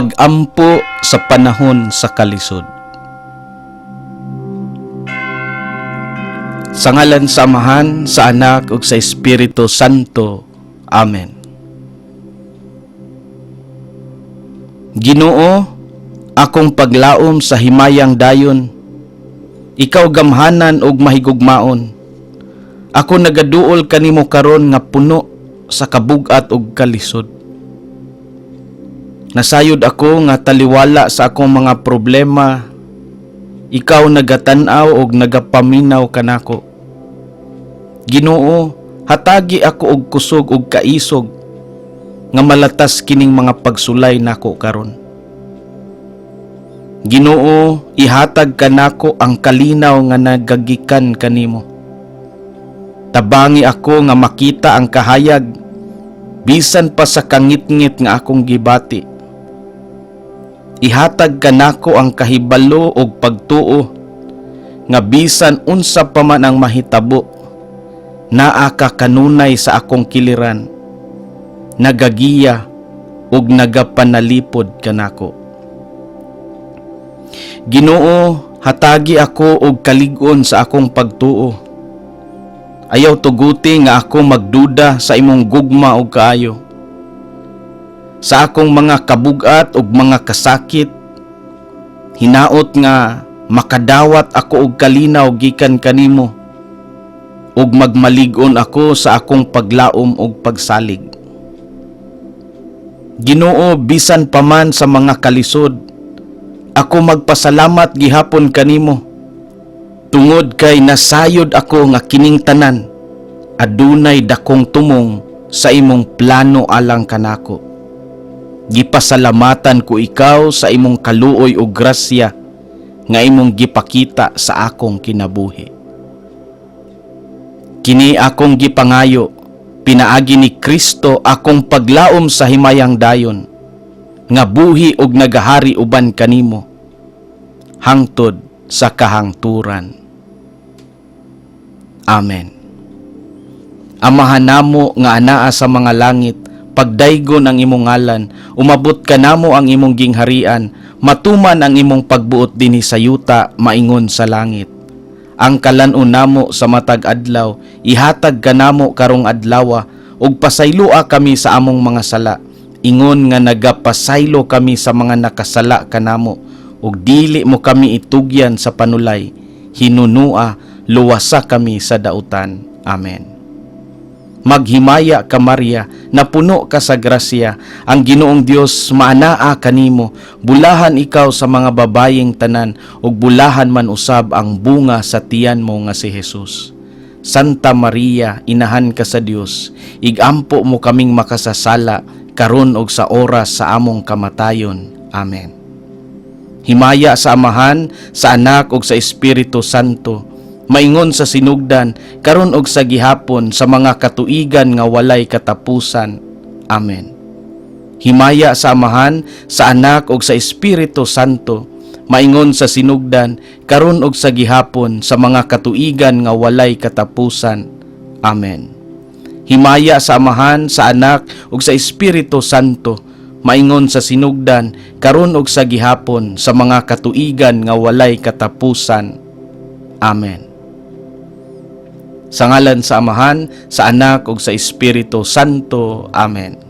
pagampo sa panahon sa kalisod. Sa ngalan sa Amahan, sa Anak ug sa Espiritu Santo. Amen. Ginoo, akong paglaom sa himayang dayon, ikaw gamhanan og mahigugmaon. Ako nagaduol kanimo karon nga puno sa kabugat ug kalisod. Nasayod ako nga taliwala sa akong mga problema. Ikaw nagatan-aw og nagapaminaw kanako. Ginoo, hatagi ako og kusog og kaisog nga malatas kining mga pagsulay nako karon. Ginoo, ihatag kanako ang kalinaw nga nagagikan kanimo. Tabangi ako nga makita ang kahayag bisan pa sa kangit-ngit nga akong gibati. Ihatag kanako ang kahibalo og pagtuo nga bisan unsa pa man ang mahitabo naa ka kanunay sa akong kiliran nagagiya ug nagapanalipod kanako. Ginoo, hatagi ako og kalig-on sa akong pagtuo. Ayaw tuguti nga ako magduda sa imong gugma og kaayo. Sa akong mga kabugat ug mga kasakit, hinaot nga makadawat ako og kalinaw gikan kanimo ug magmalig-on ako sa akong paglaom ug pagsalig. Ginoo bisan pa man sa mga kalisod, ako magpasalamat gihapon kanimo. Tungod kay nasayod ako nga kining tanan, adunay dakong tumong sa imong plano alang kanako. Gipasalamatan ko ikaw sa imong kaluoy ug grasya nga imong gipakita sa akong kinabuhi. Kini akong gipangayo, pinaagi ni Kristo akong paglaom sa himayang dayon, nga buhi og nagahari uban kanimo, hangtod sa kahangturan. Amen. Amahan namo nga anaa sa mga langit, pagdaygon ang imong ngalan, umabot ka namo ang imong gingharian, matuman ang imong pagbuot dinhi sa yuta, maingon sa langit. Ang kalanon namo sa matag adlaw ihatag kanamo karong adlawa ug pasaylua kami sa among mga sala. Ingon nga nagapasaylo kami sa mga nakasala kanamo ug dili mo kami itugyan sa panulay. Hinunua luwasa kami sa dautan. Amen Maghimaya ka Maria, na puno ka sa grasya, ang Ginoong Dios maanaa kanimo, bulahan ikaw sa mga babayeng tanan, ug bulahan man usab ang bunga sa tiyan mo nga si Jesus. Santa Maria, inahan ka sa Dios, igampo mo kaming makasasala, karon og sa oras sa among kamatayon. Amen. Himaya sa Amahan, sa Anak ug sa Espiritu Santo, maingon sa sinugdan karon og sa gihapon sa mga katuigan nga walay katapusan. Amen. Himaya sa Amahan, sa Anak ug sa Espiritu Santo, maingon sa sinugdan karon og sa gihapon sa mga katuigan nga walay katapusan. Amen. Himaya sa Amahan, sa Anak ug sa Espiritu Santo, maingon sa sinugdan karon og sa gihapon sa mga katuigan nga walay katapusan. Amen. Sa ngalan sa Amahan, sa Anak ug sa Espiritu Santo. Amen.